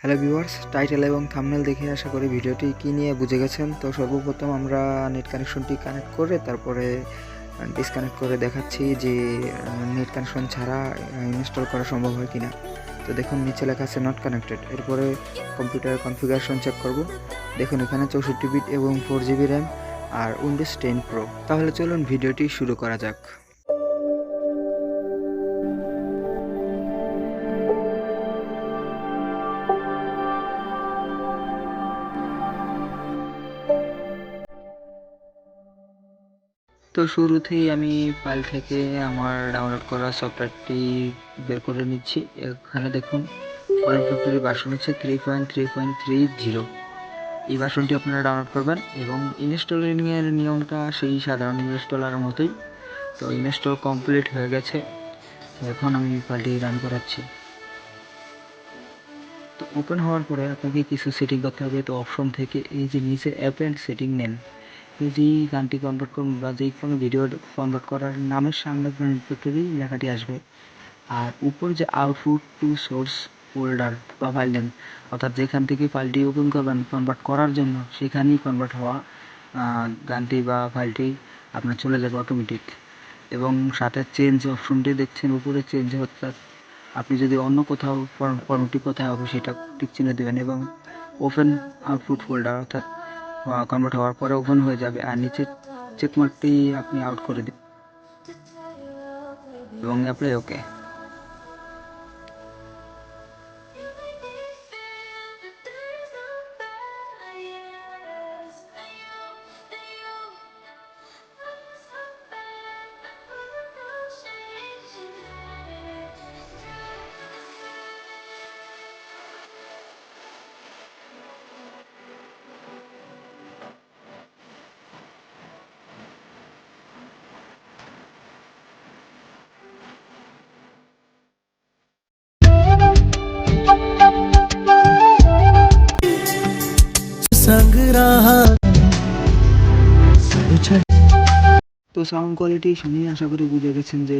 Hello viewers, title এবং thumbnail দেখে আশা করি ভিডিওটি কী নিয়ে বুঝে গেছেন? তো সর্বপ্রথম আমরা নেট কানেকশনটি কানেক্ট করে তারপরে ডিসকানেক্ট করে দেখাচ্ছি যে নেট কানেকশন ছাড়া ইনস্টল করা সম্ভব হয় কিনা। তো দেখুন, নিচে লেখা আছে নট কানেক্টেড এরপরে কম্পিউটারের কনফিগারেশন চেক করব। দেখুন, এখানে চৌষট্টি বিট এবং ফোর জিবি র্যাম আর উইন্ডোজ টেন প্রো তাহলে চলুন ভিডিওটি শুরু করা যাক। তো শুরুতেই আমি ফাইল থেকে আমার ডাউনলোড করা সফটওয়্যারটি বের করে নিচ্ছি। এখানে দেখুন ফ্যাক্টরি ভার্সন হচ্ছে three point three point three zero এই ভার্সনটি আপনারা ডাউনলোড করবেন এবং ইনস্টলিংয়ের নিয়মটা সেই সাধারণ ইনস্টলারের মতোই। তো ইনস্টল কমপ্লিট হয়ে গেছে। এখন আমি ফাইলটি রান করাচ্ছি। তো ওপেন হওয়ার পরে আপনাকে কিছু সেটিং করতে হবে। তো অপশন থেকে এই যে নিচে অ্যাপ সেটিং নেন যদি গানটি কনভার্ট করুন বা যে কোনো ভিডিও কনভার্ট করার নামের সামনে ফ্যাক্টরি লেখাটি আসবে। আর উপর যে আউটপুট টু সোর্স ফোল্ডার বা ফাইল নেম অর্থাৎ যেখান থেকে ফাইলটি ওপেন করবেন কনভার্ট করার জন্য সেখানেই কনভার্ট হওয়া গানটি বা ফাইলটি আপনার চলে যাবে অটোমেটিক এবং সাথে চেঞ্জ অপশনটি দেখছেন, উপরে চেঞ্জ অর্থাৎ আপনি যদি অন্য কোথাও ফর্ম- ফর্মটি কোথায় হবে সেটা টিক চিহ্ন দেবেন এবং ওপেন আউটপুট ফোল্ডার অর্থাৎ কনভার্ট হওয়ার পরে ওপেন হয়ে যাবে আর নিচে চেকমার্কটি আপনি আউট করে দিন। এবং অ্যাপ্লাই ওকে তো সাউন্ড কোয়ালিটি শুনেই আশা করি বুঝে গেছেন যে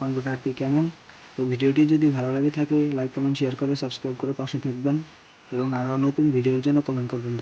কম্পিউটারটি কেমন। তো ভিডিওটি যদি ভালো লাগে থাকে লাইক কমেন্ট শেয়ার করে সাবস্ক্রাইব করে পাশে থাকবেন। এবং আরও নতুন ভিডিওর জন্য কমেন্ট করবেন।